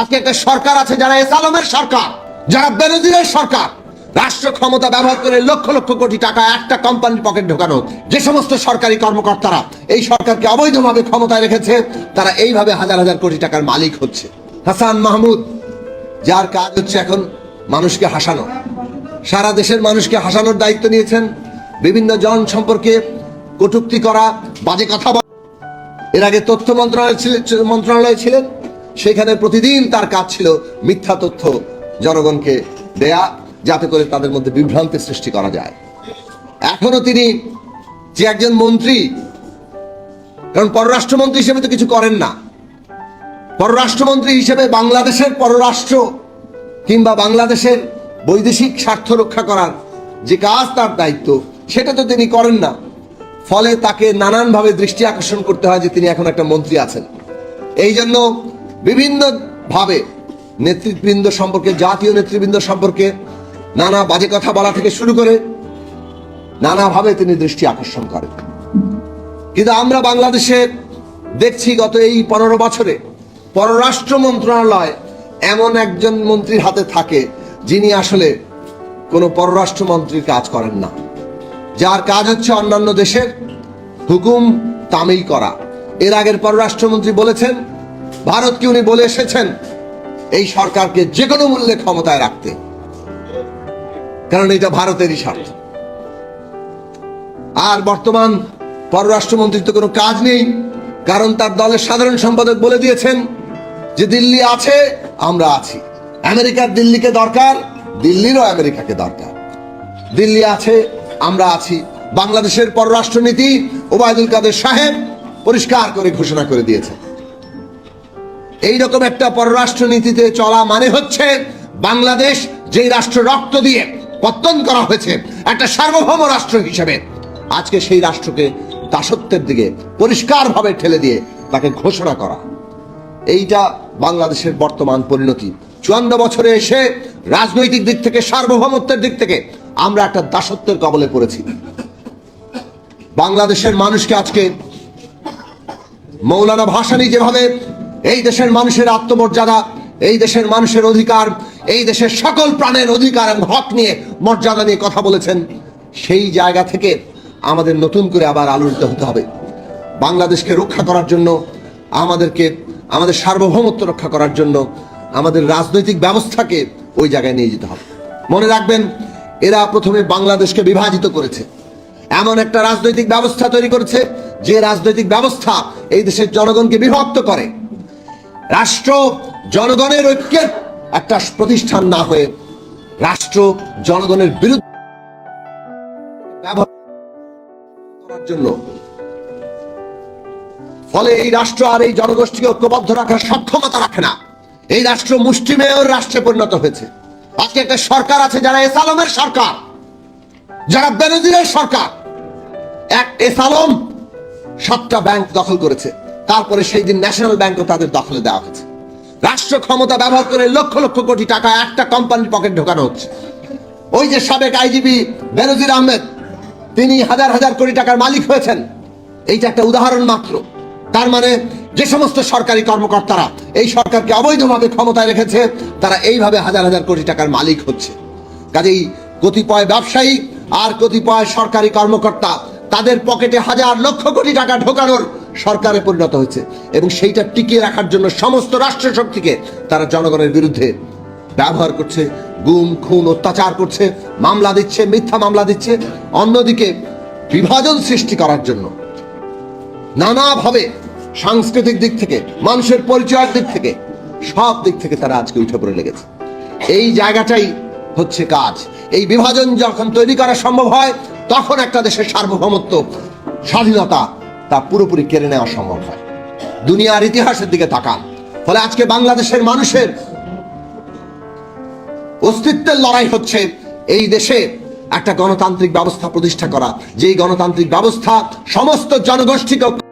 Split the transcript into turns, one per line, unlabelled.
আজকে একটা সরকার আছে যারা এস আলমের সরকার, যারা বেনজিরের সরকার। রাষ্ট্র ক্ষমতা ব্যবহার করে লক্ষ লক্ষ কোটি টাকা একটা কোম্পানির পকেট ঢোকানো, যে সমস্ত সরকারি কর্মকর্তারা এই সরকারকে অবৈধভাবে ক্ষমতায় রেখেছে, তারা এইভাবে হাজার হাজার কোটি টাকার মালিক হচ্ছে। হাসান মাহমুদ, যার কাজ হচ্ছে এখন মানুষকে হাসানো। সারা দেশের মানুষকে হাসানোর দায়িত্ব নিয়েছেন। বিভিন্ন জন সম্পর্কে কটূক্তি করা, বাজে কথা বলা। এর আগে তথ্য মন্ত্রণালয় ছিলেন মন্ত্রণালয়ে ছিলেন। সেখানে প্রতিদিন তার কাজ ছিল মিথ্যা তথ্য জনগণকে দেয়া, যাতে করে তাদের মধ্যে বিভ্রান্তি সৃষ্টি করা যায়। এখনও তিনি যে একজন মন্ত্রী, কারণ পররাষ্ট্রমন্ত্রী হিসেবে তো কিছু করেন না। পররাষ্ট্রমন্ত্রী হিসেবে বাংলাদেশের পররাষ্ট্র কিংবা বাংলাদেশের বৈদেশিক স্বার্থ রক্ষা করার যে কাজ তার দায়িত্ব, সেটা তো তিনি করেন না। ফলে তাকে নানানভাবে দৃষ্টি আকর্ষণ করতে হয় যে তিনি এখন একটা মন্ত্রী আছেন। এই জন্য বিভিন্ন ভাবে নেতৃবৃন্দ সম্পর্কে, জাতীয় নেতৃবৃন্দ সম্পর্কে নানা বাজে কথা বলা থেকে শুরু করে নানাভাবে তিনি দৃষ্টি আকর্ষণ করেন। কিন্তু আমরা বাংলাদেশে দেখছি গত এই পনেরো বছরে পররাষ্ট্র মন্ত্রণালয় এমন একজন মন্ত্রীর হাতে থাকে যিনি আসলে কোনো পররাষ্ট্র মন্ত্রীর কাজ করেন না। যার কাজ হচ্ছে অন্যান্য দেশের হুকুম তামিল করা। এর আগের পররাষ্ট্রমন্ত্রী বলেছেন ভারতকে উনি বলে এসেছেন? এই সরকারকে যে কোনো মূল্যে ক্ষমতায় রাখতে। কারণ এটা ভারতেরই স্বার্থ। আর বর্তমান পররাষ্ট্রমন্ত্রীর তো কোনো কাজ নেই। কারণ তার দলের সাধারণ সম্পাদক বলে দিয়েছেন যে দিল্লি আছে, আমরা আছি। আমেরিকার দিল্লিকে দরকার, দিল্লিরও আমেরিকাকে দরকার। দিল্লি আছে, আমরা আছি। বাংলাদেশের পররাষ্ট্রনীতি ওবায়দুল কাদের সাহেব পরিষ্কার করে ঘোষণা করে দিয়েছে এইরকম একটা পররাষ্ট্র নীতিতে চলা মানে হচ্ছে বাংলাদেশ যেই রাষ্ট্র রক্ত দিয়ে পত্তন করা হয়েছে, একটা সার্বভৌম রাষ্ট্র হিসেবে। আজকে সেই রাষ্ট্রকে দাসত্বের দিকে পরিষ্কারভাবে ঠেলে দিয়ে তাকে ঘোষণা করা। এইটা বাংলাদেশের বর্তমান পরিণতি। চুয়ান্ন বছরে এসে রাজনৈতিক দিক থেকে, সার্বভৌমত্বের দিক থেকে আমরা একটা দাসত্বের কবলে পড়েছি। বাংলাদেশের মানুষকে আজকে মৌলানা ভাসানী যেভাবে এই দেশের মানুষের আত্মমর্যাদা, এই দেশের মানুষের অধিকার, এই দেশের সকল প্রাণের অধিকার এবং হক নিয়ে মর্যাদা নিয়ে কথা বলেছেন। সেই জায়গা থেকে আমাদের নতুন করে আবার আলোড়িত হতে হবে। বাংলাদেশকে রক্ষা করার জন্য, আমাদেরকে, আমাদের সার্বভৌমত্ব রক্ষা করার জন্য, আমাদের রাজনৈতিক ব্যবস্থাকে ওই জায়গায় নিয়ে যেতে হবে। মনে রাখবেন, এরা প্রথমে বাংলাদেশকে বিভাজিত করেছে। এমন একটা রাজনৈতিক ব্যবস্থা তৈরি করেছে, যে রাজনৈতিক ব্যবস্থা এই দেশের জনগণকে বিভক্ত করে। রাষ্ট্র জনগণের ঐক্যের একটা প্রতিষ্ঠান না হয়ে রাষ্ট্র জনগণের বিরুদ্ধে করার জন্য। ফলে এই রাষ্ট্র আর এই জনগোষ্ঠীকে ঐক্যবদ্ধ রাখার সক্ষমতা রাখে না। এই রাষ্ট্র মুষ্টিমেয় রাষ্ট্রে পরিণত হয়েছে। আজকে একটা সরকার আছে যারা এস আলমের সরকার, যারা বেনজিরের সরকার। এক এস আলম সাতটা ব্যাংক দখল করেছে। তারপরে সেই দিন ন্যাশনাল ব্যাংকও তাদের দখলে দেওয়া হয়েছে। রাষ্ট্র ক্ষমতা ব্যবহার করে লক্ষ লক্ষ কোটি টাকা একটা কোম্পানির পকেট ঢোকানো হচ্ছে। ওই যে সাবেক আইজিবি বেনজির আহমেদ, তিনি হাজার হাজার কোটি টাকার মালিক হয়েছেন। এইটা একটা উদাহরণ মাত্র। তার মানে যে সমস্ত সরকারি কর্মকর্তারা এই সরকারকে অবৈধভাবে ক্ষমতায় রেখেছে, তারা এইভাবে হাজার হাজার কোটি টাকার মালিক হচ্ছে। কাজেই কতিপয় ব্যবসায়ী আর কতিপয় সরকারি কর্মকর্তা তাদের পকেটে হাজার লক্ষ কোটি টাকা ঢোকানোর সরকারে পরিণত হয়েছে এবং সেইটা টিকিয়ে রাখার জন্য সমস্ত রাষ্ট্র শক্তিকে তারা জনগণের বিরুদ্ধে ব্যবহার করছে, গুম, খুন, অত্যাচার করছে, মামলা দিচ্ছে, মিথ্যা মামলা দিচ্ছে, অন্যদিকে বিভাজন সৃষ্টি করার জন্য নানাভাবে সাংস্কৃতিক দিক থেকে, মানুষের পরিচয়ের দিক থেকে, সব দিক থেকে তারা আজকে উঠে পড়ে লেগেছে। এই জায়গাটাই হচ্ছে কাজ। এই বিভাজন যখন তৈরি করা সম্ভব হয়, তখন একটা দেশের সার্বভৌমত্ব, স্বাধীনতা তা পুরোপুরি কেড়ে নেওয়া সম্ভব হয় দুনিয়ার ইতিহাসের দিকে তাকান। ফলে আজকে বাংলাদেশের মানুষের অস্তিত্বের লড়াই হচ্ছে এই দেশে একটা গণতান্ত্রিক ব্যবস্থা প্রতিষ্ঠা করা। যেই গণতান্ত্রিক ব্যবস্থা সমস্ত জনগোষ্ঠীকে